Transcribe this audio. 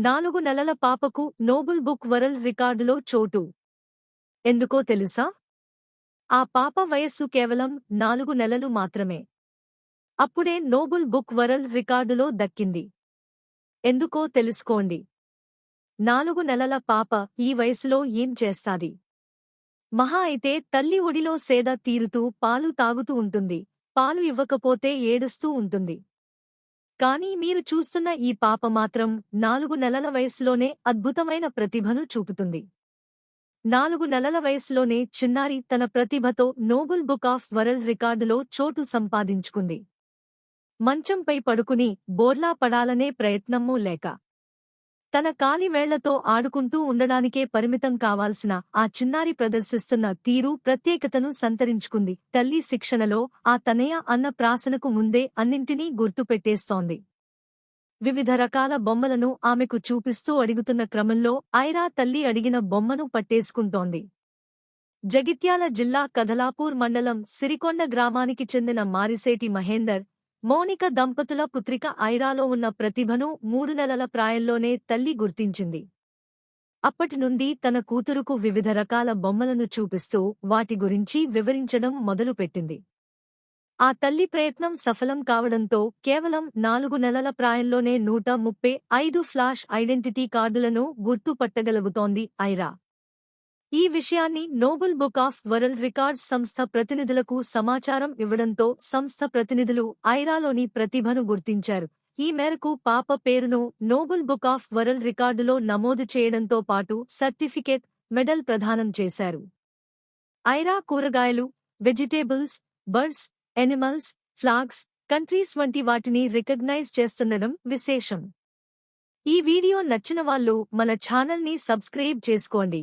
నాలుగు నెలల పాపకు నోబుల్ బుక్ వరల్డ్ రికార్డులో చోటు. ఎందుకో తెలుసా? ఆ పాప వయస్సు కేవలం నాలుగు నెలలు మాత్రమే. అప్పుడే నోబుల్ బుక్ వరల్డ్ రికార్డులో దక్కింది. ఎందుకో తెలుసుకోండి. నాలుగు నెలల పాప ఈ వయసులో ఏం చేస్తాది? మహా అయితే తల్లి ఒడిలో సేద తీరుతూ పాలు తాగుతూ ఉంటుంది. పాలు ఇవ్వకపోతే ఏడుస్తూ ఉంటుంది. కానీ మీరు చూస్తున్న ఈ పాప మాత్రం నాలుగు నెలల వయసులోనే అద్భుతమైన ప్రతిభను చూపుతుంది. నాలుగు నెలల వయసులోనే చిన్నారి తన ప్రతిభతో నోబుల్ బుక్ ఆఫ్ వరల్డ్ రికార్డులో చోటు సంపాదించుకుంది. మంచంపై పడుకుని బోర్లా పడాలనే ప్రయత్నమూ లేక తన కాలివేళ్ళతో ఆడుకుంటూ ఉండడానికే పరిమితం కావాల్సిన ఆ చిన్నారి ప్రదర్శిస్తున్న తీరు ప్రత్యేకతను సంతరించుకుంది. తల్లి శిక్షణలో ఆ తనయ అన్న ప్రాసనకు ముందే అన్నింటినీ గుర్తుపెట్టేస్తోంది. వివిధ రకాల బొమ్మలను ఆమెకు చూపిస్తూ అడుగుతున్న క్రమంలో ఐరా తల్లి అడిగిన బొమ్మను పట్టేసుకుంటోంది. జగిత్యాల జిల్లా కదలాపూర్ మండలం సిరికొండ గ్రామానికి చెందిన మారిసేటి మహేందర్ మౌనిక దంపతుల పుత్రిక ఐరాలో ఉన్న ప్రతిభను మూడు నెలల ప్రాయంలోనే తల్లి గుర్తించింది. అప్పటి నుండి తన కూతురుకు వివిధ రకాల బొమ్మలను చూపిస్తూ వాటి గురించి వివరించడం మొదలుపెట్టింది. ఆ తల్లి ప్రయత్నం సఫలం కావడంతో కేవలం నాలుగు నెలల ప్రాయంలోనే నూట ముప్పై ఐదు ఫ్లాష్ ఐడెంటిటీ కార్డులను గుర్తుపట్టగలుగుతోంది ఐరా. ఈ విషయాన్ని Nobel book of world records సంస్థ ప్రతినిధులకు సమాచారం ఇవ్వడంతో సంస్థ ప్రతినిధులు ఐరాలోని ప్రతిభను గుర్తించారు. ఈ మేరకు పాప పేరును నోబెల్ బుక్ ఆఫ్ వరల్డ్ రికార్డులో నమోదు చేయడంతో పాటు సర్టిఫికేట్ మెడల్ ప్రదానం చేశారు. ఐరా కూరగాయలు vegetables birds animals flags countries వంటి వాటిని రికగ్నైజ్ చేస్తుండడం విశేషం. ఈ వీడియో నచ్చిన వాళ్ళు మన ఛానల్ని సబ్స్క్రైబ్ చేసుకోండి.